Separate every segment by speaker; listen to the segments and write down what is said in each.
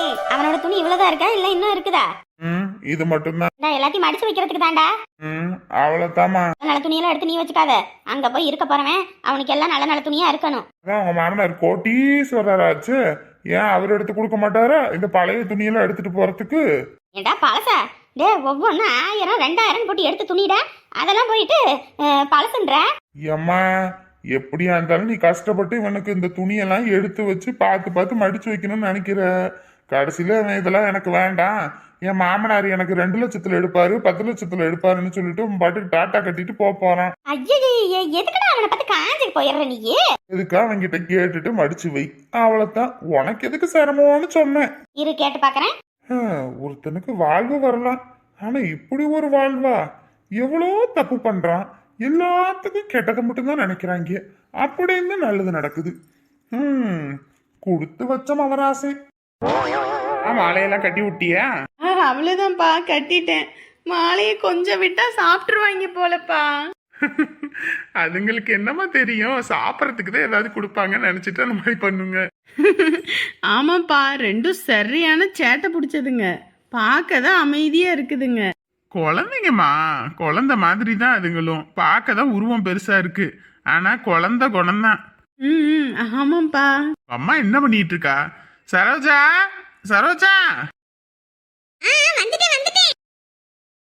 Speaker 1: ஏய் அவனோட துணி இவ்வளவுதான் இருக்கா? இல்ல இன்னும் இருக்குதா?
Speaker 2: ம் இது மட்டும்தான்.
Speaker 1: இந்த எல்லாத்தையும் மடிச்சு வைக்கிறதுக்கு தாண்டா
Speaker 2: ம் அவ்வளோதாம்மா
Speaker 1: நல்ல துணியெல்லாம் எடுத்து நீ வச்சுக்காத. அங்க போய் இருக்க போறவன் அவனுக்கு எல்லாம் நல்ல நல்ல துணியா இருக்கணும்.
Speaker 2: அதான் உங்க மாமனார் கோட்டீஸ்வரராச்சு ஏன் அவர் எடுத்து கொடுக்க மாட்டாரா? இந்த பழைய துணியெல்லாம் எடுத்துட்டு போறதுக்கு.
Speaker 1: ஏண்டா பழசா? டே ஒவ்வொன்றும் ஆயிரம் ரெண்டாயிரம் போட்டு எடுத்து துணிடா. அதெல்லாம் போயிட்டு பழசுன்ற?
Speaker 2: ஏம்மா எப்படியா இருந்தாலும் நீ கஷ்டப்பட்டு இவனுக்கு இந்த துணியெல்லாம் எடுத்து வச்சு பார்த்து பார்த்து மடிச்சு வைக்கணும்னு நினைக்கிற. கடைசியில இவன் இதெல்லாம் எனக்கு வேண்டாம். என் மாமனார் எனக்கு ரெண்டு லட்சத்துல எடுப்பாரு பத்து லட்சத்துல எடுப்பாருன்னு சொல்லிட்டு உன் பாட்டுக்கு டாட்டா கட்டிட்டு போக போறான்.
Speaker 1: ஐயோ எதுக்குடா அவனை பார்த்து காஞ்சி போயிடுற நீ
Speaker 2: எதுக்கா அவன்கிட்ட கேட்டுட்டு மடிச்சு வை. அவ்வளவுதான் உனக்கு எதுக்கு சிரமம்னு சொன்னேன்.
Speaker 1: இரு கேட்டு பார்க்கறேன்
Speaker 2: ஹம், ஒருத்தனுக்கு வாழ்வு வரலாம். ஆனா இப்படி ஒரு வாழ்வா? எவ்வளோ தப்பு பண்றான். எல்லாத்துக்கும் கெட்டதை மட்டும்தான் நினைக்கிறாங்க. அப்படின்னு நல்லது நடக்குது. ம் கொடுத்து வச்ச மவராசை மாலையெல்லாம் கட்டி விட்டியா?
Speaker 3: அவ்வளவுதான்ப்பா கட்டிட்டேன். மாலையை கொஞ்சம் விட்டா சாப்பிட்டுருவாங்க போலப்பா.
Speaker 2: அதுங்களுக்கு என்னமா தெரியும்? சாப்பிட்றதுக்கு தான் ஏதாவது கொடுப்பாங்கன்னு நினைச்சிட்டு அந்த மாதிரி பண்ணுங்க.
Speaker 3: ஆமாப்பா ரெண்டும் சரியான சேட்டை பிடிச்சதுங்க. பார்க்க தான் அமைதியா இருக்குதுங்க.
Speaker 2: குழந்தைங்கம்மா குழந்தை மாதிரி தான் அதுங்களும். பார்க்க தான் உருவம் பெருசா இருக்கு. ஆனா குழந்தை குணம்தான்.
Speaker 3: ம் ஆமாப்பா.
Speaker 2: அம்மா என்ன பண்ணிட்டு இருக்கா? சரோஜா சரோஜா.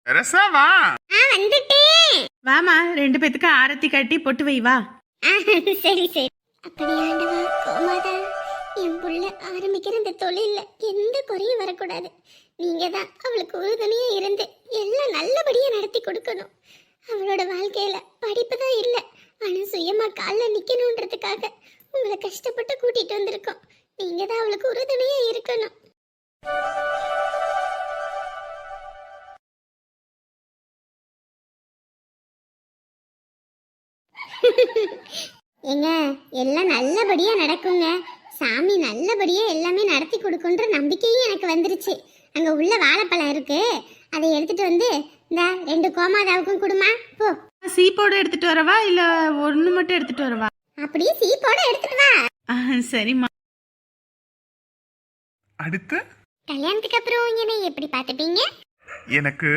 Speaker 2: ரசா வா.
Speaker 3: வாமா ரெண்டு பேத்துக்கு ஆரத்தி கட்டி பொட்டு வை வா.
Speaker 1: சரி சரி. அப்படி ஆண்டவா கோமாதா என் புள்ள ஆரம்பிக்கிற இந்த தொழில்ல எந்த குறையும் வரக்கூடாது. நீங்க தான் அவளுக்கு உறுதுணையா இருந்து எல்லாம் நல்லபடியா நடத்தி கொடுக்கணும். அவளோட வாழ்க்கையில படிப்பு கல்யாணத்துக்கு அப்புறம் என்னை எப்படி பார்த்துப்பீங்க?
Speaker 2: எனக்கு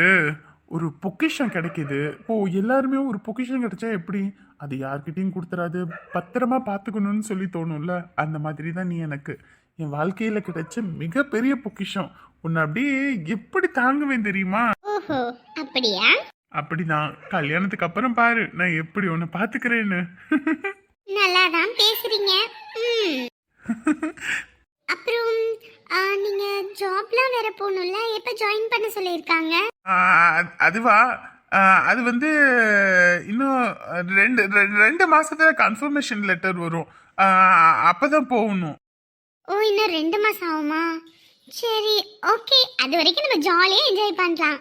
Speaker 2: ஒரு பொக்கிஷம் கிடைக்குது. ஓ எல்லாருமே ஒரு பொக்கிஷம் கிடைச்சா எப்படி? அது யார்கிட்டயும் கொடுத்துறாது. பத்திரமா பார்த்துக்கணும்னு சொல்லி தோணும்ல? அந்த மாதிரி தான் நீ எனக்கு. என் வாழ்க்கையில கிடைச்ச மிகப்பெரிய பொக்கிஷம். உன்னை அப்படியே எப்படி தாங்குவேன் தெரியுமா?
Speaker 1: ஓஹோ அப்படியா?
Speaker 2: அப்படிதான். கல்யாணத்துக்கு அப்புறம் பாரு நான் எப்படி உன்னை பாத்துக்கிறேன்னு
Speaker 1: நல்லா தான் பேசுறீங்க. அப்புறம் நீங்க ஜாப்லாம் வேற போகணும்ல எப்ப ஜாயின் பண்ண சொல்லியிருக்காங்க?
Speaker 2: அதுவா? அது வந்து இன்னும் ரெண்டு ரெண்டு- மாசத்துல கன்ஃபர்மேஷன் லெட்டர் வரும். அப்பதான் போகணும்.
Speaker 1: ஓ இன்னும் ரெண்டு மாசம் ஆகுமா? சரி ஓகே. அது வரைக்கும் நம்ம ஜாலியாக என்ஜாய் பண்ணலாம்.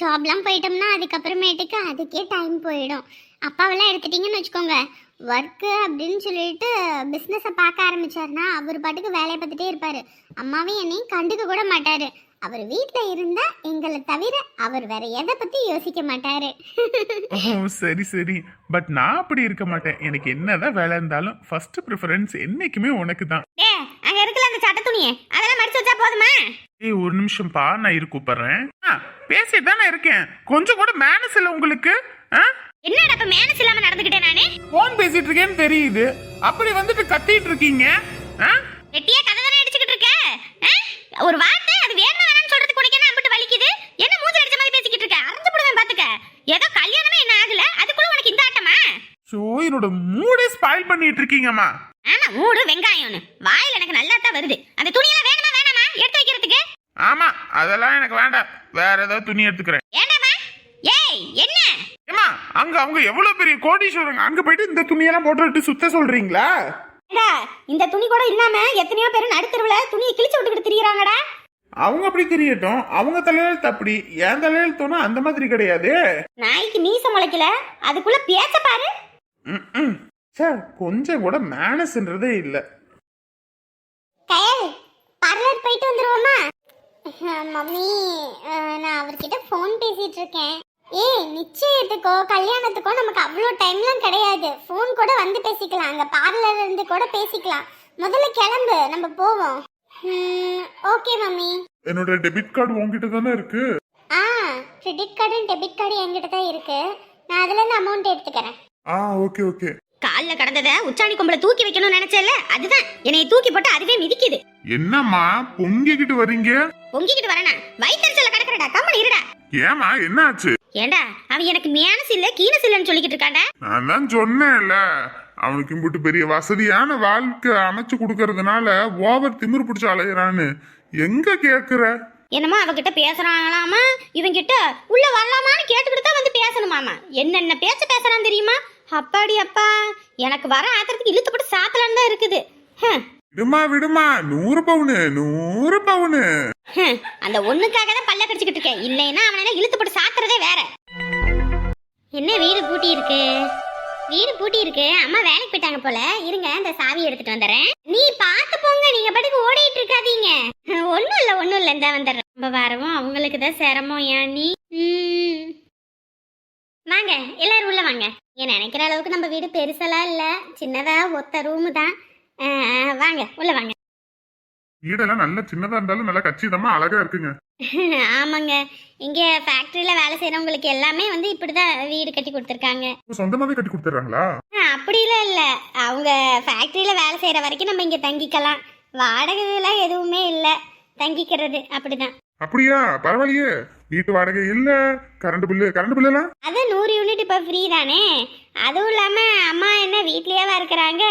Speaker 1: ஜாப்லாம் போயிட்டோம்னா அதுக்கப்புறமேட்டுக்கு அதுக்கே டைம் போயிடும். அப்பாவெல்லாம் எடுத்துட்டிங்கன்னு வச்சுக்கோங்க. ஒர்க்கு அப்படின்னு சொல்லிட்டு பிஸ்னஸை பார்க்க ஆரம்பிச்சாருன்னா அவர் பாட்டுக்கு வேலையை பார்த்துட்டே இருப்பார். அம்மாவையும் என்னையும் கண்டுக்க கூட மாட்டார். அவர் வீட்டில் இருந்தால் எங்களை தவிர அவர் வேற எதை பற்றி யோசிக்க மாட்டார்.
Speaker 2: சரி சரி. பட் நான் அப்படி இருக்க மாட்டேன். எனக்கு என்னதான் வேலை இருந்தாலும் ஃபர்ஸ்ட் ப்ரிஃபரன்ஸ் என்னைக்குமே உனக்கு தான்
Speaker 1: ஏ அங்கே இருக்குல்ல அந்த சட்ட துணியை? அதெல்லாம் மடிச்சு வச்சா போதுமா?
Speaker 2: ஏய் ஒரு நிமிஷம் பா நான் இரு கூப்பிடுறேன். பேசிட்டு தானே இருக்கேன். கொஞ்சம் கூட மேனஸ் இல்லை உங்களுக்கு.
Speaker 1: என்னடா இப்போ மேனஸ் இல்லாமல் நடந்துக்கிட்டேன் நானே?
Speaker 2: போன் பேசிட்டு இருக்கேன்னு தெரியுது. அப்படி வந்துட்டு கத்திட்டு இருக்கீங்க. ஆ?
Speaker 1: வெட்டியா கதை தானே அடிச்சுக்கிட்டு இருக்க? ஆ? ஒரு வார்த்தை அது வேணும் வேணாம்னு சொல்றதுக்கு உனக்கு என்ன அம்பிட்டு வலிக்குது? என்ன மூஞ்சி அடிச்ச மாதிரி பேசிக்கிட்டு இருக்க? அரைஞ்சு போடுவேன் பாத்துக்க. ஏதோ கல்யாணமே என்ன ஆகல? அதுக்குள்ள உனக்கு இந்த ஆட்டமா?
Speaker 2: ஷோ என்னோட மூடே ஸ்பாயில் பண்ணிட்டு இருக்கீங்கம்மா.
Speaker 1: ஆமா மூடு வெங்காயம்னு. வாயில எனக்கு நல்லா தான் வருது. அந்த துணியெல்லாம் வேணுமா வேணாமா? எடுத்து வைக்கிறதுக்கு?
Speaker 2: ஆமா அதெல்லாம் எனக்கு வேண்டாம். வேற ஏதாவது துணி எடுத்துக்கிறேன்.
Speaker 1: ஏண்டாமா? ஏய் என்ன?
Speaker 2: ஏமா அங்க அவங்க எவ்வளவு பெரிய கோடீஸ்வரங்க? அங்க போயிட்டு இந்த துணியெல்லாம் போட்டுட்டு சுத்த சொல்றீங்களா?
Speaker 1: ஏண்டா, இந்த துணி கூட இல்லாம எத்தனையோ பேர் நடுத்தருவுல துணியை கிழிச்சு விட்டுக்கிட்டு திரியறாங்கடா.
Speaker 2: அவங்க அப்படி தெரியட்டும். அவங்க தலையெழுத்து அப்படி என் தலையெழுத்தோனா அந்த மாதிரி கிடையாது.
Speaker 1: நாய்க்கு மீச முளைக்கல. அதுக்குள்ள பேச பாரு.
Speaker 2: ச்சே கொஞ்சம் கூட மேனஸ்ன்றதே இல்ல.
Speaker 1: கயல் பார்லர் போயிட்டு வந்துருவோமா? மம்மி நான் அவர்கிட்ட ஃபோன் பேசிட்டு இருக்கேன். ஏய் நிச்சயத்துக்கோ கல்யாணத்துக்கோ நமக்கு அவ்வளோ டைம்லாம் கிடையாது. ஃபோன் கூட வந்து பேசிக்கலாம். அங்கே பார்லர் இருந்து கூட பேசிக்கலாம். முதல்ல கிளம்பு நம்ம போவோம். Okay mummy.
Speaker 4: என்னோட டெபிட் கார்டு உங்ககிட்ட தானே இருக்கு?
Speaker 1: ஆ கிரெடிட் கார்டு டெபிட் கார்டு என்கிட்ட தான் இருக்கு. நான் அதுல இருந்து அமௌண்ட் எடுத்துக்கிறேன்.
Speaker 4: ஆ ஓகே ஓகே
Speaker 5: கால்ல கடந்தத உச்சாணி கொம்புல தூக்கி வைக்கணும்னு நினைச்சேல அதுதான். என்னைய தூக்கி போட்டு அதுவே மிதிக்குது.
Speaker 4: என்னம்மா பொங்கிக்கிட்டு வர்றீங்க
Speaker 5: பொங்கிக்கிட்டு வரேனா. வயிற்றுல கிடக்குறடா. கம்மன் இருடா.
Speaker 4: ஏமா என்ன ஆச்சு
Speaker 5: ஏண்டா அவன் எனக்கு மியானஸ் இல்ல கீனஸ் இல்லன்னு சொல்லிக்கிட்டு இருக்காண்டா
Speaker 4: நான் தான் சொன்னேன்ல. அவனுக்கு இம்புட்டு பெரிய வசதியான வாழ்க்கை அமைச்சு கொடுக்கறதுனால ஓவர் திமிரு பிடிச்சு அலையிறான்னு. எங்க கேக்குற?
Speaker 5: என்னமோ அவகிட்ட பேசுறாங்களாமா? இவங்கிட்ட உள்ள வரலாமான்னு கேட்டுக்கிட்டு தான் வந்து பேசணுமாமா? என்னென்ன பேச்ச பேசுறான் தெரியுமா? அப்பாடி அப்பா எனக்கு வர ஆத்திரத்துக்கு இழுத்து போட்டு சாத்தலான்னு தான் இருக்குது.
Speaker 4: விடுமா விடுமா. நூறு பவுனு நூறு பவுனு.
Speaker 5: அந்த ஒண்ணுக்காக தான் பல்ல கடிச்சுக்கிட்டு இருக்கேன். இல்லைன்னா அவனை இழுத்து போட்டு சாத்துறதே வேற.
Speaker 1: என்ன வீடு பூட்டி இருக்கு? வீடு பூட்டி இருக்கு. அம்மா வேலைக்கு போயிட்டாங்க போல. இருங்க இந்த சாவி எடுத்துட்டு வந்துடுறேன். நீ பார்த்து போங்க. நீங்க பாட்டுக்கு ஓடிட்டு இருக்காதீங்க. ஒண்ணும் இல்ல ஒண்ணும் இல்ல. இந்த வந்துடுறேன். நம்ம வரவும் அவங்களுக்கு தான் சிரமம். ஏன் நீ? வாங்க எல்லாரும் உள்ள வாங்க. ஏன் நினைக்கிற அளவுக்கு நம்ம வீடு பெருசெல்லாம் இல்ல. சின்னதா ஒத்த ரூமு தான். வாங்க உள்ள வாங்க.
Speaker 4: வீடெல்லாம் நல்ல சின்னதா இருந்தாலும் நல்லா கச்சிதமா அழகா இருக்குங்க.
Speaker 1: ஆமாங்க. இங்க ஃபேக்டரியில வேலை செய்யறவங்களுக்கு எல்லாமே வந்து இப்படிதான் வீடு கட்டி கொடுத்துருக்காங்க.
Speaker 4: சொந்தமாவே கட்டி கொடுத்துறாங்களா
Speaker 1: அப்படிலாம் இல்லை. அவங்க ஃபேக்ட்ரியில் வேலை செய்கிற வரைக்கும் நம்ம இங்கே தங்கிக்கலாம். வாடகைலாம் எதுவுமே இல்லை. தங்கிக்கிறது அப்படிதான்.
Speaker 4: அப்படியா? பரவாயில்லையே. வீட்டு வாடகை இல்ல. கரண்ட் பில்லு கரண்ட் பில்லு எல்லாம்?
Speaker 1: அது நூறு யூனிட் இப்போ ஃப்ரீ தானே. அதுவும் இல்லாமல் அம்மா என்ன வீட்லேயேவா இருக்கிறாங்க?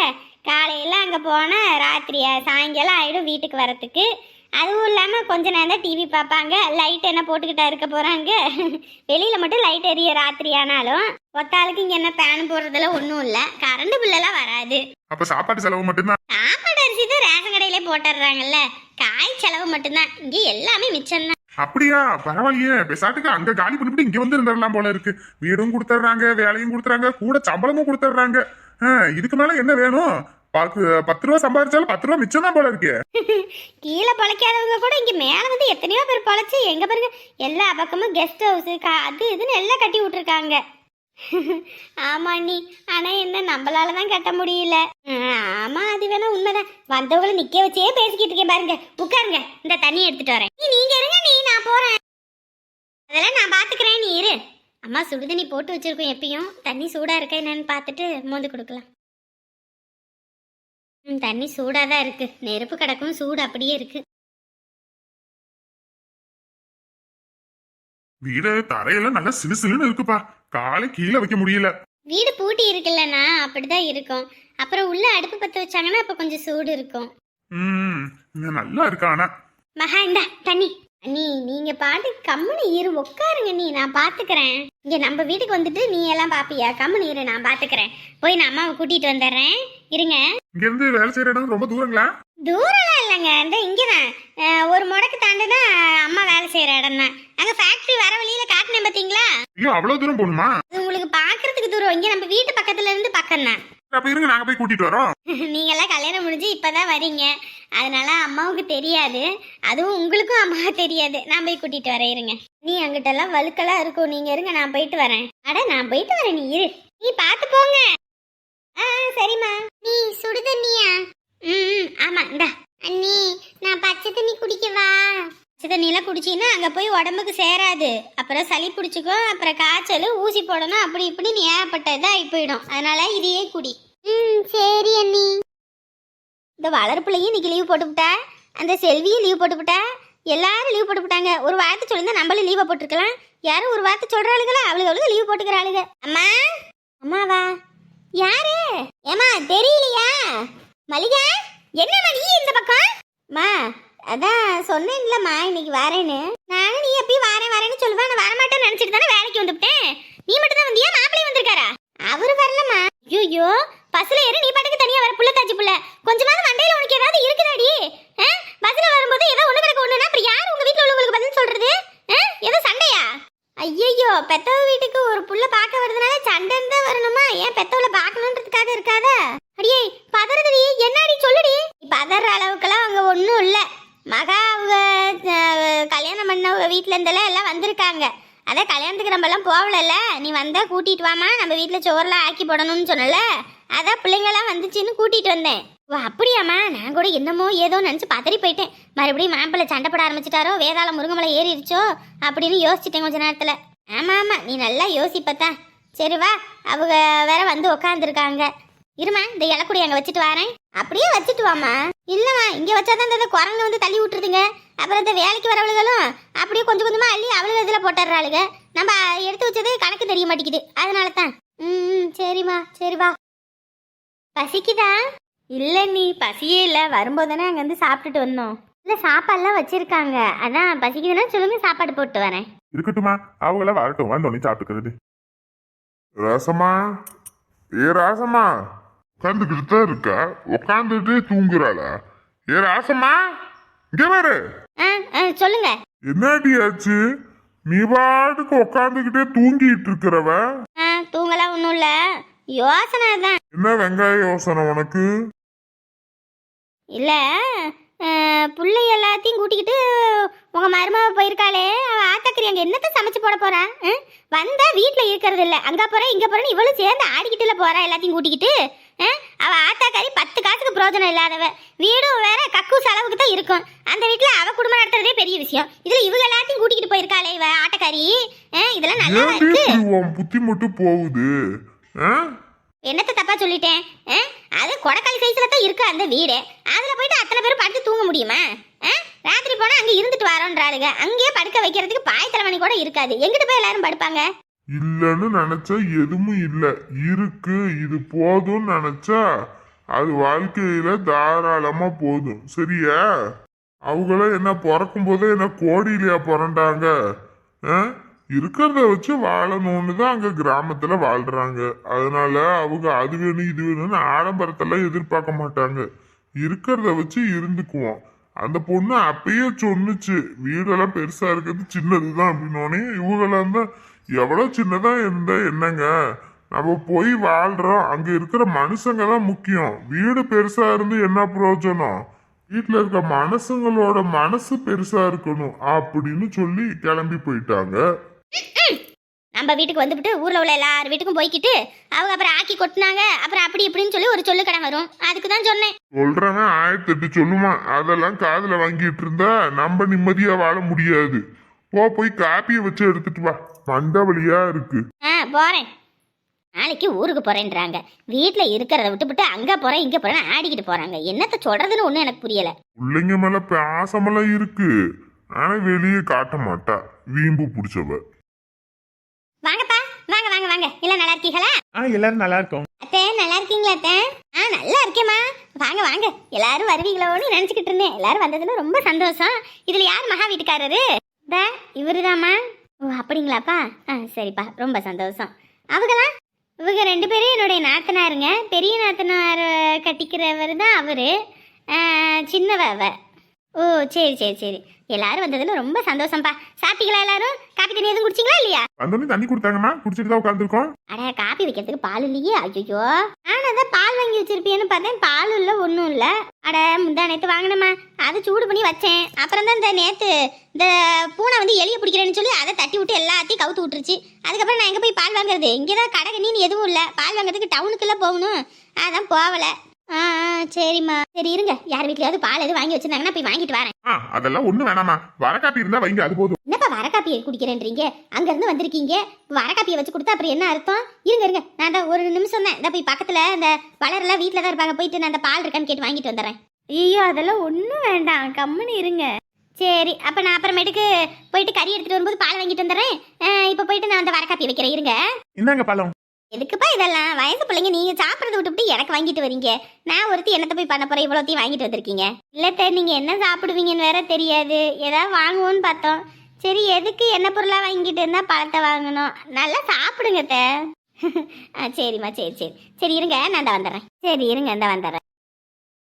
Speaker 1: காலையில் அங்கே போனால் ராத்திரியா சாயங்காலம் ஆகிடும் வீட்டுக்கு வரத்துக்கு. அதுவும் இல்லாமல் கொஞ்ச நேரம் தான் டிவி பார்ப்பாங்க. லைட் என்ன போட்டுக்கிட்டா இருக்க போகிறாங்க வெளியில் மட்டும் லைட் எரிய ராத்திரி ஆனாலும் ஒத்தாளுக்கு இங்கே என்ன ஃபேன் போடுறதுல ஒன்றும் இல்லை. கரண்ட் பில்லெல்லாம் வராது.
Speaker 4: அப்ப சாப்பாட்டு செலவு மட்டும்தான்?
Speaker 1: சாப்பாடு அரிசி தான் ரேஷன் கடையிலே போட்டுடுறாங்கல்ல. காய் செலவு மட்டும்தான். இங்கே எல்லாமே மிச்சம் தான்
Speaker 4: அப்படியா? பரவாயில்லையே. பெசாட்டுக்கு அங்க காலி பண்ணிட்டு இங்க வந்து இருந்துடலாம் போல இருக்கு. வீடும் கொடுத்துட்றாங்க வேலையும் கொடுத்துறாங்க கூட சம்பளமும் கொடுத்துட்றாங்க. இதுக்கு மேல என்ன வேணும்? பாக்கு பத்து ரூபா சம்பாதிச்சாலும் பத்து ரூபா மிச்சம் தான் போல இருக்கு.
Speaker 1: கீழே பழைக்காதவங்க கூட இங்கே மேல வந்து எத்தனையோ பேர் பழைச்சு எங்கே பாருங்க எல்லா பக்கமும் கெஸ்ட் ஹவுஸ் அது இதுன்னு எல்லாம் கட்டி விட்ருக்காங்க ஆமா நீ ஆனால் என்ன நம்மளால தான் கட்ட முடியல. ஆமாம் அது வேணா உண்மைதான். வந்தவங்களை நிற்க வச்சே பேசிக்கிட்டு இருக்கேன் பாருங்க. உட்காருங்க இந்த தண்ணி எடுத்துட்டு வரேன். நீ நீங்கள் இருங்க நீ நான் போகிறேன் அதெல்லாம் நான் பாத்துக்கிறேன் நீ இரு. அம்மா சுடுதண்ணி போட்டு வச்சிருக்கோம் எப்பயும். தண்ணி சூடாக இருக்கா என்னன்னு பார்த்துட்டு மோந்து கொடுக்கலாம். ம் தண்ணி சூடாக தான் இருக்கு. நெருப்பு கிடக்கும் சூடு அப்படியே இருக்கு.
Speaker 4: வீடு தரையெல்லாம் நல்லா சிலு சிலுன்னு இருக்குப்பா. காலை கீழே வைக்க முடியல.
Speaker 1: வீடு பூட்டி இருக்குல்லண்ணா அப்படிதான் இருக்கும். அப்புறம் உள்ள அடுப்பு பற்ற வச்சாங்கன்னா அப்போ கொஞ்சம் சூடு இருக்கும்.
Speaker 4: ம் நல்லா இருக்கு ஆனா?
Speaker 1: மகா இந்தா தண்ணி. நீ நீங்க பாட்டு கம்முனு இரு உட்காருங்க நீ நான் பாத்துக்கிறேன். இங்க நம்ம வீட்டுக்கு வந்துட்டு நீ எல்லாம் பாப்பியா? கம்முனு இரு நான் பாத்துக்கிறேன். போய் நான் அம்மாவை கூட்டிட்டு வந்துடுறேன். இருங்க.
Speaker 4: இங்க இருந்து வேலை செய்யற இடம் ரொம்ப தூரங்களா?
Speaker 1: தூரம்லாம் இல்லைங்க. இந்த இங்கதான். அஹ், ஒரு முடக்கு தாண்டுனா அம்மா வேலை செய்யற இடம் தான் அங்க ஃபேக்டரி வர வழியில காட்டினேன் பாத்தீங்களா?
Speaker 4: ஐயோ அவ்வளவு தூரம் போகணுமா?
Speaker 1: அது உங்களுக்கு பாக்குறதுக்கு தூரம். இங்க நம்ம வீட்டு பக்கத்துல இருந்து பக்கம் தான்
Speaker 4: அப்ப இருங்க நாங்க போய் கூட்டிட்டு வரோம்.
Speaker 1: நீங்கெல்லாம் கல்யாணம் முடிஞ்சு இப்பதான் வரீங்க. அதனால அம்மாவுக்கு தெரியாது. அதுவும் உங்களுக்கும் அம்மா தெரியாது. நான் போய் கூட்டிட்டு வரேன் இருங்க. நீ அங்கிட்டெல்லாம் வழுக்கெல்லாம் இருக்கும். நீங்க இருங்க நான் போயிட்டு வரேன். அட நான் போயிட்டு வரேன் நீ இரு. நீ பாத்து போங்க. ஆ சரிம்மா. நீ சுடு தண்ணியா ம் ஆமா இந்தா. அண்ணி நான் பச்சை தண்ணி குடிக்கவா? தண்ணியெல்லாம் குடிச்சீங்கன்னா அங்கே போய் உடம்புக்கு சேராது. அப்புறம் சளி பிடிச்சிக்கும் அப்புறம் காய்ச்சல் ஊசி போடணும் அப்படி இப்படி நீ ஏகப்பட்டது ஆகி போயிடும். அதனால இதையே குடி? ம் சரி அண்ணி. இந்த வளர்ப்புலையும் இன்னைக்கு லீவ் போட்டுவிட்டா அந்த செல்வியும் லீவ் போட்டுவிட்டா எல்லாரும் லீவ் போட்டுவிட்டாங்க ஒரு வார்த்தை சொல்லியிருந்தா நம்மளும் லீவை போட்டிருக்கலாம். யாரும் ஒரு வார்த்தை சொல்றாளுங்களா அவளுக்கு அவளுக்கு லீவ் போட்டுக்கிறாளுங்க அம்மா? அம்மாவா? யாரு? ஏமா தெரியலையா? மல்லிகா? என்னம்மா நீ இந்த பக்கம்? மா அதான் சொன்னேன்லம்மா இன்னைக்கு வரேன்னு. நானும் நீ எப்பயும் வரேன் வரேன்னு சொல்லுவேன் நான் வரமாட்டேன்னு நினைச்சிட்டு தானே வேலைக்கு வந்துவிட்டேன். நீ மட்டும் தான் வந்தியா? மாப்பிள்ளை வந்திருக்காரா? அவரு வரலம்மா. ஐயோ பஸ்ல ஏறி நீ பாட்டுக்கு தனியா வர புள்ள தாச்சி புள்ள. கொஞ்சமாவது மண்டையில உனக்கு ஏதாவது இருக்குதாடி ஆ? பஸ்ல வரும்போது ஏதோ ஒண்ணு கிடக்கு ஒண்ணுனா அப்புறம் யார் உங்க வீட்ல உள்ளவங்களுக்கு பதில் சொல்றது ஆ? ஏதோ சண்டையா ஐயோ பெத்தவ வீட்டுக்கு ஒரு புள்ள பார்க்க வருதுனால சண்டைன்னு தான் வரணுமா ஏன் பெத்தவளை பார்க்கணுன்றதுக்காக இருக்காதா அடியே பதறதுடி என்னடி சொல்லுடி பதற அளவுக்குலாம் அங்க ஒன்றும் இல்லை மகா அவங்க அஹ், கல்யாணம் பண்ணவங்க வீட்ல இருந்தெல்லாம் எல்லாம் வந்திருக்காங்க அதான் கல்யாணத்துக்கு நம்ம எல்லாம் போகலல்ல நீ வந்தா கூட்டிட்டு வாமா நம்ம வீட்டில் சோறுலாம் ஆக்கி போடணும்னு சொன்னல அதான் பிள்ளைங்களாம் வந்துச்சுன்னு கூட்டிட்டு வந்தேன். ஓ அப்படியாம்மா. நான் கூட என்னமோ ஏதோ நினச்சி பதறி போயிட்டேன். மறுபடியும் மாப்பிள்ளை சண்டை போட ஆரம்பிச்சிட்டாரோ வேதாள முருங்கமலை ஏறிடுச்சோ அப்படின்னு யோசிச்சிட்டேன் கொஞ்ச நேரத்தில். ஆமாம் ஆமாம் நீ நல்லா யோசிப்பத்தான் சரி வா. அவங்க வேற வந்து உக்காந்துருக்காங்க. இருமா இந்த இலக்குடி அங்கே வச்சுட்டு வரேன். அப்படியே வச்சுட்டு வாமா இல்லைம்மா இங்கே வச்சாதான் இந்த குரங்கு வந்து தள்ளி விட்டுருதுங்க அப்புறம் இந்த வேலைக்கு வரவளுகளும் அப்படியே கொஞ்சம் கொஞ்சமாக அள்ளி அவ்வளோ இதில் போட்டுடுறாளுங்க. நம்ம எடுத்து வச்சது கணக்கு தெரிய மாட்டேங்குது. அதனால தான் ம் சரிம்மா சரி வா. பசிக்குதா? இல்லை நீ பசியே இல்லை. வரும்போது தானே அங்கே வந்து சாப்பிட்டுட்டு வந்தோம். இல்லை சாப்பாடுலாம் வச்சுருக்காங்க. அதான் பசிக்குதுன்னா சொல்லுங்க சாப்பாடு போட்டு வரேன்.
Speaker 4: இருக்கட்டுமா அவங்கள வரட்டும். வந்தோடனே சாப்பிட்டுக்கிறது.
Speaker 6: ராசமா ஏ ராசமா உட்காந்துக்கிட்டு தான் இருக்க? உட்காந்துட்டு தூங்குறாளா? ஏ ராசமா இங்க
Speaker 1: சொல்லுங்க.
Speaker 6: என்னடி ஆச்சு? நீ பாட்டுக்கு உட்காந்துக்கிட்டே தூங்கிட்டு இருக்கிறவ.
Speaker 1: தூங்கலாம் ஒன்றும் இல்லை. யோசனை தான்
Speaker 6: என்ன வெங்காய யோசனை உனக்கு?
Speaker 1: இல்லை பிள்ளை எல்லாத்தையும் கூட்டிக்கிட்டு உங்கள் மருமக போயிருக்காளே. அவள் ஆத்தாக்கறி அங்கே என்னத்தை சமைச்சு போட போறா? ஆ? வந்தா வீட்டில் இருக்கிறது இல்லை. அங்கே போகிறேன் இங்கே போகிறேன்னு இவளும் சேர்ந்து ஆடிக்கிட்டுல போறா எல்லாத்தையும் கூட்டிக்கிட்டு. ஆ? அவ ஆத்தாக்காரி பத்து காசுக்கு பிரயோஜனம் இல்லாதவ. வீடும் வேற கக்கூஸ் அளவுக்கு தான் இருக்கும். அந்த வீட்டில் அவ குடும்பம் நடத்துறதே பெரிய விஷயம். இதில் இவங்க எல்லாத்தையும் கூட்டிக்கிட்டு போயிருக்காளே இவ ஆட்டக்காரி? இதெல்லாம் நல்லா இருக்கு?
Speaker 6: புத்தி மட்டும் போகுது?
Speaker 1: என்னத்த தப்பா சொல்லிட்டேன்? ஆ? அது கொடக்கால் சைஸ்ல தான் இருக்கு அந்த வீடு. அதுல போயிட்டு அத்தனை பேரும் படுத்து தூங்க முடியுமா? ஆ? ராத்திரி போனா அங்க இருந்துட்டு வரோன்றாளுங்க. அங்கேயே படுக்க வைக்கிறதுக்கு பாய் தலைவணி கூட இருக்காது. எங்கிட்டு போய் எல்லாரும் படுப்பாங்க?
Speaker 6: இல்லைன்னு நினைச்சா எதுவும் இல்ல. இருக்கு. இது போதும்னு நினைச்சா அது வாழ்க்கையில தாராளமா போதும். சரியா? அவங்களாம் என்ன பிறக்கும் போதே என்ன கோடியிலையா பிறண்டாங்க ஆ? இருக்கிறத வச்சு வாழணும்னு தான் அங்க கிராமத்துல வாழ்றாங்க. அதனால அவங்க அது வேணும் இது வேணும்னு ஆடம்பரத்தெல்லாம் எதிர்பார்க்க மாட்டாங்க. இருக்கிறத வச்சு இருந்துக்குவோம். அந்த பொண்ணு அப்பயே சொன்னுச்சு வீடெல்லாம் பெருசா இருக்கிறது சின்னதுதான் அப்படின்னோடனே இவங்களாம் தான் எவ்வளவு சின்னதா இருந்தா என்னங்க? நம்ம போய் வாழ்றோம். அங்க இருக்கிற மனுஷங்க தான் முக்கியம். வீடு பெருசா இருந்து என்ன பிரயோஜனம்? வீட்டில் இருக்க மனுஷங்களோட மனசு பெருசா இருக்கணும் அப்படின்னு சொல்லி கிளம்பி போயிட்டாங்க.
Speaker 1: நம்ம வீட்டுக்கு வந்துவிட்டு ஊர்ல உள்ள எல்லார் வீட்டுக்கும் போய்க்கிட்டு அவங்க அப்புறம் ஆக்கி கொட்டினாங்க. அப்புறம் அப்படி இப்படின்னு சொல்லி ஒரு சொல்லு கடை வரும். அதுக்கு தான் சொன்னேன்.
Speaker 6: சொல்றவன் ஆயிரத்தெட்டு சொல்லுமா? அதெல்லாம் காதுல வாங்கிட்டு இருந்தா நம்ம நிம்மதியா வாழ முடியாது. போ போய் காப்பியை வச்சு எடுத்துட்டு வா. மண்ட வலியா இருக்கு.
Speaker 1: ஆ போறேன். நாளைக்கு ஊருக்கு போறேன்றாங்க. வீட்டில் இருக்கிறத விட்டுவிட்டு அங்கே போறேன் இங்கே போறேன்னு ஆடிக்கிட்டு போறாங்க. என்னத்த சொல்றதுன்னு ஒன்றும் எனக்கு புரியல.
Speaker 6: பிள்ளைங்க மேல பாசமெல்லாம் இருக்கு. ஆனா வெளியே காட்ட மாட்டா. வீம்பு பிடிச்சவ.
Speaker 1: வாங்க. எல்லாம் நல்லா இருக்கீங்களா?
Speaker 4: ஆ எல்லாரும் நல்லா இருக்கோம்.
Speaker 1: அத்தை நல்லா இருக்கீங்களா அத்தை? ஆ நல்லா இருக்கேம்மா. வாங்க வாங்க. எல்லாரும் வருவீங்களோன்னு நினச்சிக்கிட்டு இருந்தேன். எல்லாரும் வந்ததுல ரொம்ப சந்தோஷம். இதில் யார் மகா வீட்டுக்காரரு? த இவருதாம்மா. ஓ அப்படிங்களாப்பா? ஆ சரிப்பா. ரொம்ப சந்தோஷம். அவங்களாம் இவங்க ரெண்டு பேரும் என்னுடைய நாத்தனாருங்க. பெரிய நாத்தனார் கட்டிக்கிறவர் தான் அவரு சின்னவ அவ. ஓ சரி சரி சரி. எல்லாரும் வந்ததுல ரொம்ப சந்தோஷம்ப்பா சாப்பிட்டீங்களா எல்லாரும்? காப்பி தண்ணி எதுவும் குடிச்சிங்களா இல்லையா?
Speaker 4: வந்தோடனே தண்ணி கொடுத்தாங்கம்மா. குடிச்சிட்டு தான் உட்காந்துருக்கோம்
Speaker 1: அட காப்பி வைக்கிறதுக்கு பால் இல்லையே? ஐயோ நான் அதான் பால் வாங்கி வச்சிருப்பியேன்னு பார்த்தேன். பால் இல்லை ஒன்றும் இல்லை. அட முந்தா நேற்று வாங்கினம்மா. அதை சூடு பண்ணி வச்சேன். அப்புறம் தான் இந்த நேற்று இந்த பூனை வந்து எலியை பிடிக்கிறேன்னு சொல்லி அதை தட்டி விட்டு எல்லாத்தையும் கவுத்து விட்டுருச்சு. அதுக்கப்புறம் நான் எங்கே போய் பால் வாங்குறது? இங்கே தான் கடை நீன்னு எதுவும் இல்லை. பால் வாங்குறதுக்கு டவுனுக்குள்ளே போகணும். அதான் போகலை. ஆ ஆ, சரிம்மா. சரி இருங்க. யார் வீட்லயாவது பால் எதுவும் வாங்கி வச்சிருந்தாங்கன்னா போய் வாங்கிட்டு வரேன்.
Speaker 4: ஆ அதெல்லாம் ஒண்ணு வேணாமா வர காப்பி இருந்தா வைங்க அது போதும்.
Speaker 1: என்னப்பா வரக்காப்பியை குடிக்கிறேன்றீங்க? அங்கேருந்து வந்திருக்கீங்க. வரக்காப்பியை வச்சு கொடுத்தா அப்புறம் என்ன அர்த்தம்? இருங்க இருங்க. நான் அந்த ஒரு நிமிஷம் தான். இந்த போய் பக்கத்தில் அந்த வளரெல்லாம் வீட்டில் தான் இருப்பாங்க. போயிட்டு நான் அந்த பால் இருக்கான்னு கேட்டு வாங்கிட்டு வந்துடுறேன். ஐயோ அதெல்லாம் ஒன்றும் வேண்டாம். கம்முன்னு இருங்க. சரி அப்போ நான் அப்புறமேட்டுக்கு போயிட்டு கறி எடுத்துகிட்டு வரும்போது பால் வாங்கிட்டு வந்துடுறேன். இப்போ போயிட்டு நான் அந்த வரக்காப்பி வைக்கிறேன். இருங்க.
Speaker 4: இந்தாங்க பழம்.
Speaker 1: எதுக்குப்பா இதெல்லாம்? வயசு பிள்ளைங்க நீங்கள் சாப்பிட்றத விட்டுவிட்டு எனக்கு வாங்கிட்டு வரீங்க. நான் ஒருத்தி என்னத்தை போய் பண்ண போகிறேன் இவ்வளோத்தையும் வாங்கிட்டு வந்திருக்கீங்க. இல்லை நீங்கள் என்ன சாப்பிடுவீங்கன்னு வேற தெரியாது. ஏதாவது வாங்குவோன்னு பார்த்தோம். சரி எதுக்கு என்ன பொருளாக வாங்கிட்டு இருந்தால் பழத்தை வாங்கணும்? நல்லா சாப்பிடுங்க அத்தை. ஆ சரிம்மா சரி சரி. சரி இருங்க. நான் இந்த வந்துடுறேன். சரி இருங்க இந்த வந்துடுறேன்.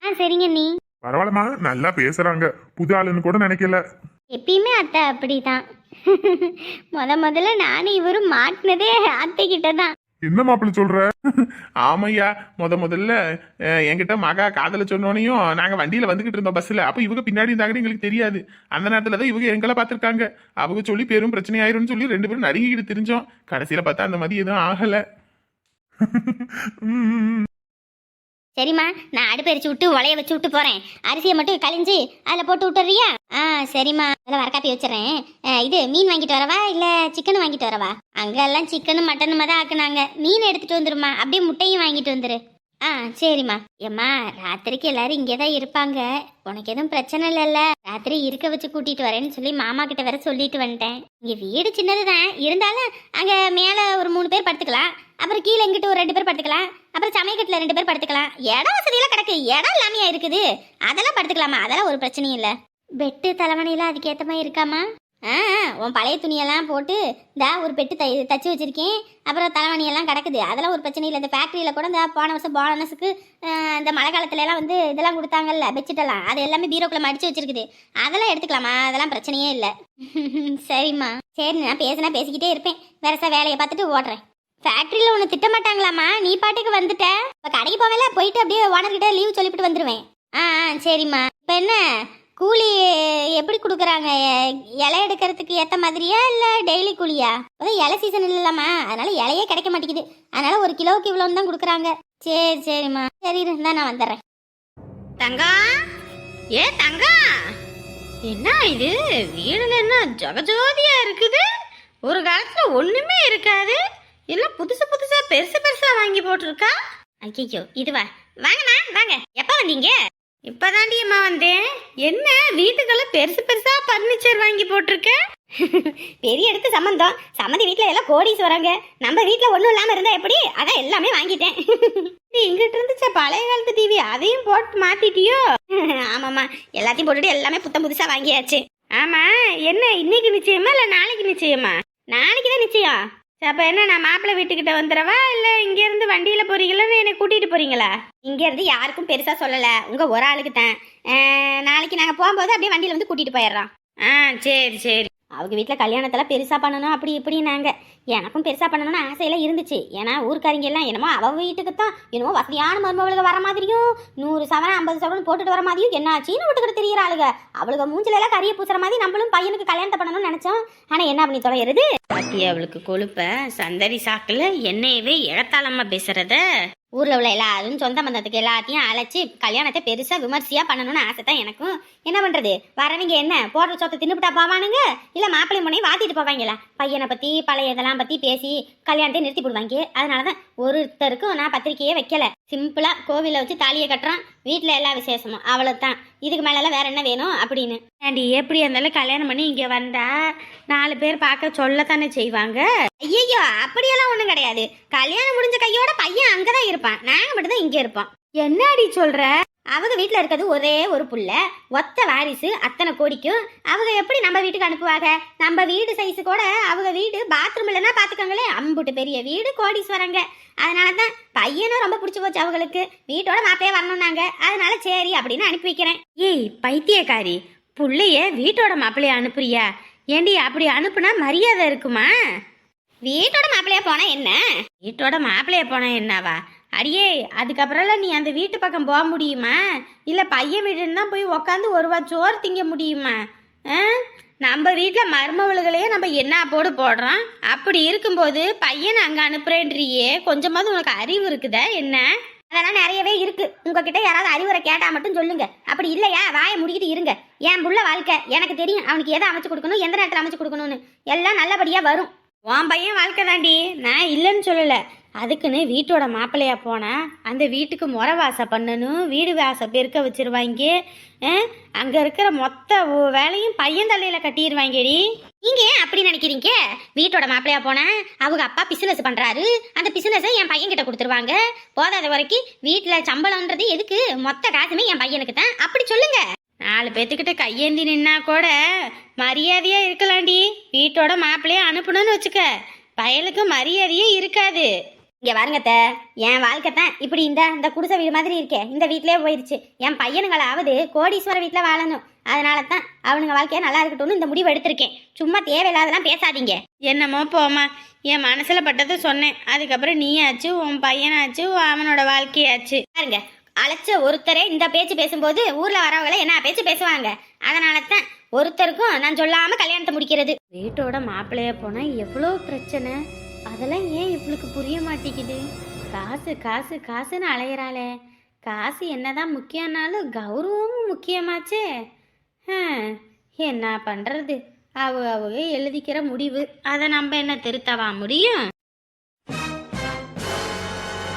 Speaker 1: ஆ சரிங்க நீ.
Speaker 4: பரவாயில்லம்மா. நல்லா பேசுறாங்க. புது ஆளுன்னு கூட நினைக்கல.
Speaker 1: எப்பயுமே அத்தை அப்படிதான் முத முதல்ல நானும் இவரும் மாட்டினதே அத்தை கிட்ட தான்
Speaker 4: என்ன மாப்பிள்ள சொல்ற? ஆமையா முத முதல்ல என்கிட்ட மகா காதல சொன்னோனையும் நாங்க வண்டியில வந்துகிட்டு இருந்தோம் பஸ்ல அப்ப இவங்க பின்னாடி இருந்தாங்கன்னு எங்களுக்கு தெரியாது. அந்த நேரத்துல தான் இவங்க எங்களை பார்த்திருக்காங்க. அவங்க சொல்லி பெரும் பிரச்சனை ஆயிரும்னு சொல்லி ரெண்டு பேரும் நடுங்கிட்டு தெரிஞ்சோம். கடைசியில பார்த்தா அந்த மாதிரி எதுவும் ஆகல.
Speaker 2: சரிம்மா நான் அடுப்பரிச்சு விட்டு உலைய வச்சு விட்டு போறேன். அரிசியை மட்டும் கழிஞ்சு அதில் போட்டு விட்டுறியா ஆ சரிம்மா. அதில் வரக்காப்பி வச்சிடறேன். இது மீன் வாங்கிட்டு வரவா இல்லை சிக்கன் வாங்கிட்டு வரவா? அங்கெல்லாம் சிக்கனும் மட்டனுமா தான் ஆக்குனாங்க. மீன் எடுத்துட்டு வந்துருமா அப்படியே முட்டையும் வாங்கிட்டு வந்துரு. ஆ சரிம்மா. ஏம்மா ராத்திரிக்கு எல்லாரும் இங்கே தான் இருப்பாங்க. உனக்கு எதுவும் பிரச்சனை இல்லைல்ல? ராத்திரி இருக்க வச்சு கூட்டிட்டு வரேன்னு சொல்லி மாமா கிட்ட வேற சொல்லிட்டு வந்துட்டேன். இங்கே வீடு சின்னது தான் இருந்தாலும் அங்கே மேலே ஒரு மூணு பேர் படுத்துக்கலாம். அப்புறம் கீழே இங்கிட்டு ஒரு ரெண்டு பேர் படுத்துக்கலாம். அப்புறம் சமயக்கட்டில் ரெண்டு பேர் படுத்துக்கலாம். இடம் வசதியெல்லாம் கிடக்கு. இடம் இல்லாமையா இருக்குது. அதெல்லாம் படுத்துக்கலாமா? அதெல்லாம் ஒரு பிரச்சனையும் இல்லை. பெட்டு தலைவணையெல்லாம் அதுக்கேற்ற மாதிரி இருக்காமா ஆ உன் பழைய துணியெல்லாம் போட்டு இந்த ஒரு பெட்டு தை தச்சு வச்சிருக்கேன். அப்புறம் தலைவணியெல்லாம் கிடக்குது. அதெல்லாம் ஒரு பிரச்சனை இல்லை இந்த ஃபேக்ட்ரியில் கூட இந்த போன வருஷம் போனஸுக்கு இந்த மழை காலத்துலலாம் வந்து இதெல்லாம் கொடுத்தாங்கல்ல பெட்ஷீட்டெல்லாம் அது எல்லாமே பீரோக்குள்ளே மடித்து வச்சிருக்குது. அதெல்லாம் எடுத்துக்கலாமா? அதெல்லாம் பிரச்சனையே இல்லை. சரிம்மா. சரி நான் பேசினா பேசிக்கிட்டே இருப்பேன். வேறசா வேலையை பார்த்துட்டு ஓடுறேன். ஃபேக்ட்ரியில் ஒன்று திட்ட மாட்டாங்களாம்மா? நீ பாட்டுக்கு வந்துட்ட? இப்போ கடைக்கு போவேல? போயிட்டு அப்படியே ஓனர்கிட்ட லீவ் சொல்லிவிட்டு வந்துடுவேன் ஆ சரிம்மா. இப்போ என்ன? கூலி எப்படி கொடுக்குறாங்க? இலை எடுக்கிறதுக்கு ஏற்ற மாதிரியா இல்லை டெய்லி கூலியா? அதான் இலை சீசன் இல்லைல்லம்மா அதனால இலையே கிடைக்க மாட்டேங்குது. அதனால ஒரு கிலோவுக்கு இவ்வளோன்னு தான் கொடுக்குறாங்க. சரி சரிம்மா. சரி இருந்தா நான் வந்துடுறேன்.
Speaker 1: தங்கம் ஏ தங்கம் என்ன இது? வீடுல என்ன ஜகஜோதியா இருக்குது? ஒரு காலத்துல ஒண்ணுமே இருக்காது. எல்லாம் புதுசு புதுசா பெருசு பெருசா வாங்கி போட்டிருக்கா? ஐயோ இதுவா வாங்கம்மா வாங்க. எப்போ வந்தீங்க? இப்பதாண்டி அம்மா வந்தேன். என்ன? வீட்டுக்கெல்லாம் பெருசு பெருசா பர்னிச்சர் வாங்கி போட்டிருக்க? பெரிய இடத்து சம்மந்தம். சம்மந்தி வீட்டில் எல்லாம் கோடிஸ் வராங்க நம்ம வீட்டில் ஒண்ணும் இல்லாம இருந்தா எப்படி? அதான் எல்லாமே வாங்கிட்டேன். இது இங்கிட்டு பழைய காலத்து டிவி. அதையும் போட்டு மாத்திட்டியோ? ஆமாம்மா. எல்லாத்தையும் போட்டுட்டு எல்லாமே புத்தம் புதுசா வாங்கியாச்சு. ஆமா. என்ன இன்னைக்கு நிச்சயமா இல்ல நாளைக்கு நிச்சயமா? நாளைக்கு தான் நிச்சயம். அப்ப என்ன நான் மாப்பிள்ளை வீட்டுக்கிட்ட வந்துடவா? இல்ல இங்க இருந்து வண்டியில போறீங்களான்னு என்னை கூட்டிட்டு போறீங்களா? இங்க இருந்து யாருக்கும் பெருசா சொல்லல. உங்க ஒரு ஆளுக்கு தான். நாளைக்கு நாங்க போகும்போது அப்படியே வண்டியில வந்து கூட்டிட்டு போயிடுறோம். ஆ சரி சரி. அவங்க வீட்டில் கல்யாணத்தெல்லாம் பெருசாக பண்ணணும் அப்படி இப்படின்னாங்க. எனக்கும் பெருசாக பண்ணணும்னு ஆசையெல்லாம் இருந்துச்சு. ஏன்னா ஊர்க்காரங்க எல்லாம் என்னமோ அவ வீட்டுக்கு தான் என்னமோ வசதியான மருமகளுக்கு வர மாதிரியும் நூறு சவரன் ஐம்பது சவரன் போட்டுட்டு வர மாதிரியும் என்ன ஆச்சுன்னு விட்டுக்கிட்டு தெரியற ஆளுங்க அவளுக்கு மூஞ்சில எல்லாம் கறியை பூசுற மாதிரி நம்மளும் பையனுக்கு கல்யாணத்தை பண்ணணும்னு நினைச்சோம். ஆனால் என்ன பண்ணி தொலைகிறது பாத்தி அவளுக்கு கொழுப்ப சந்தடி சாக்குல என்னையவே இழத்தாளம்மா பேசுறத? ஊர்ல உள்ள எல்லாரும் சொந்த பந்தத்துக்கு எல்லாத்தையும் அழைச்சி கல்யாணத்தை பெருசா விமர்சையா பண்ணணும்னு ஆசை தான் எனக்கும். என்ன பண்றது? வரவங்க என்ன போடுற சொத்தை தின்னுபிட்டா போவானுங்க? இல்ல மாப்பிள்ளை முனையும் வாத்திட்டு போவாங்களா? பையனை பத்தி பழைய இதெல்லாம் பத்தி பேசி கல்யாணத்தை நிறுத்தி போடுவாங்க. அதனாலதான் ஒருத்தருக்கும் நான் பத்திரிக்கையே வைக்கல. சிம்பிளா கோவில வச்சு தாலியை கட்டுறான். வீட்டுல எல்லா விசேஷமும். அவ்வளவுதான். இதுக்கு மேலெல்லாம் வேற என்ன வேணும் அப்படின்னு. ஏண்டி எப்படி இருந்தாலும் கல்யாணம் பண்ணி இங்க வந்தா நாலு பேர் பார்க்க சொல்லத்தானே செய்வாங்க? ஐயோ அப்படியெல்லாம் ஒண்ணும் கிடையாது. கல்யாணம் முடிஞ்ச கையோட பையன் அங்கதான் இருப்பான். நாங்க மட்டும் தான் இங்க இருப்போம். என்னடி சொல்ற? அவங்க வீட்டில் இருக்கிறது ஒரே ஒரு புள்ள. ஒத்த வாரிசு அத்தனை கோடிக்கும். அவங்க எப்படி நம்ம வீட்டுக்கு அனுப்புவாங்க? நம்ம வீடு சைஸு கூட அவங்க வீடு பாத்ரூம் இல்லைன்னா பாத்துக்கோங்களே அம்புட்டு பெரிய வீடு கோடீஸ்வரங்க. அதனால தான் பையனும் ரொம்ப பிடிச்சி போச்சு அவங்களுக்கு. வீட்டோட மாப்பிளையே வரணும்னாங்க. அதனால சரி அப்படின்னு அனுப்பி வைக்கிறேன். ஏய் பைத்தியக்காரி புள்ளைய வீட்டோட மாப்பிள்ளைய அனுப்புறியா? ஏண்டி அப்படி அனுப்புனா மரியாதை இருக்குமா? வீட்டோட மாப்பிள்ளையா போனா என்ன? வீட்டோட மாப்பிள்ளையா போனா என்னவா? அடியே அதுக்கப்புறம்லாம் நீ அந்த வீட்டு பக்கம் போக முடியுமா? இல்லை பையன் வீடுன்னு தான் போய் உக்காந்து ஒருவா சோறு திங்க முடியுமா? ஆ? நம்ம வீட்டில் மருமவளுகளையே நம்ம என்ன போடு போடுறோம்? அப்படி இருக்கும்போது பையனை அங்கே அனுப்புறேன்றியே கொஞ்சமாவது உனக்கு அறிவு இருக்குதா? என்ன? அதெல்லாம் நிறையவே இருக்கு. உங்ககிட்ட யாராவது அறிவுரை கேட்டா மட்டும் சொல்லுங்க. அப்படி இல்லையா? வாயை முடிக்கிட்டு இருங்க. என் புள்ள வாழ்க்கை எனக்கு தெரியும். அவனுக்கு எதை அமைச்சு கொடுக்கணும் எந்த நேரத்தில் அமைச்சு கொடுக்கணும்னு. எல்லாம் நல்லபடியாக வரும். உன் பையன் வாழ்க்கை தாண்டி நான் இல்லைன்னு சொல்லலை. அதுக்குன்னு வீட்டோட மாப்பிள்ளையா போனால் அந்த வீட்டுக்கு முறை வாசை பண்ணணும் வீடு வாசை பெருக்க வச்சிருவாங்க அங்கே இருக்கிற மொத்த வேலையும் பையன் தலையில கட்டிடுவாங்கடி நீங்க ஏன் அப்படி நினைக்கிறீங்க? வீட்டோட மாப்பிள்ளையா போனேன் அவங்க அப்பா பிசினஸ் பண்றாரு. அந்த பிசினஸை என் பையன் கிட்ட கொடுத்துருவாங்க. போதாத வரைக்கும் வீட்டில் சம்பளம்ன்றது எதுக்கு? மொத்த காசுமே என் பையனுக்கு தான். அப்படி சொல்லுங்க. நாலு பேத்துக்கிட்ட கையேந்தி நின்னா கூட மரியாதையா இருக்கலாம்டி. வீட்டோட மாப்பிள்ளைய அனுப்பணும்னு வச்சுக்க. பயலுக்கு மரியாதையே இருக்காது. இங்க பாருங்கத்த என் வாழ்க்கை தான் இப்படி இந்த இந்த குடிசை வீடு மாதிரி இருக்கே. இந்த வீட்டிலே போயிருச்சு. என் பையனுங்களாவது கோடீஸ்வர வீட்டில் வாழணும். அதனால தான் அவனுங்க வாழ்க்கைய நல்லா இருக்கட்டும்னு இந்த முடிவு எடுத்திருக்கேன். சும்மா தேவையில்லாதெல்லாம் பேசாதீங்க. என்னமோ போமா என் மனசுல பட்டதை சொன்னேன். அதுக்கப்புறம் நீ ஆச்சு உன் பையனாச்சு அவனோட வாழ்க்கையாச்சு. பாருங்க. அழைச்ச ஒருத்தரே இந்த பேச்சு பேசும்போது ஊர்ல வரவங்கள என்ன பேச்சு பேசுவாங்க? அதனால தான் ஒருத்தருக்கும் நான் சொல்லாம கல்யாணத்தை முடிக்கிறது. வீட்டோட மாப்பிள்ளைய போனா எவ்வளோ பிரச்சனை? அதெல்லாம் ஏன் இவளுக்கு புரிய மாட்டேங்குது? காசு காசு காசுன்னு அலையிறாளே. காசு என்னதான் முக்கியம்னாலும் கௌரவமும் முக்கியமாச்சே. என்ன பண்ணுறது அவ அவ எழுதிக்கிற முடிவு. அதை நம்ம என்ன திருத்தவா முடியும்?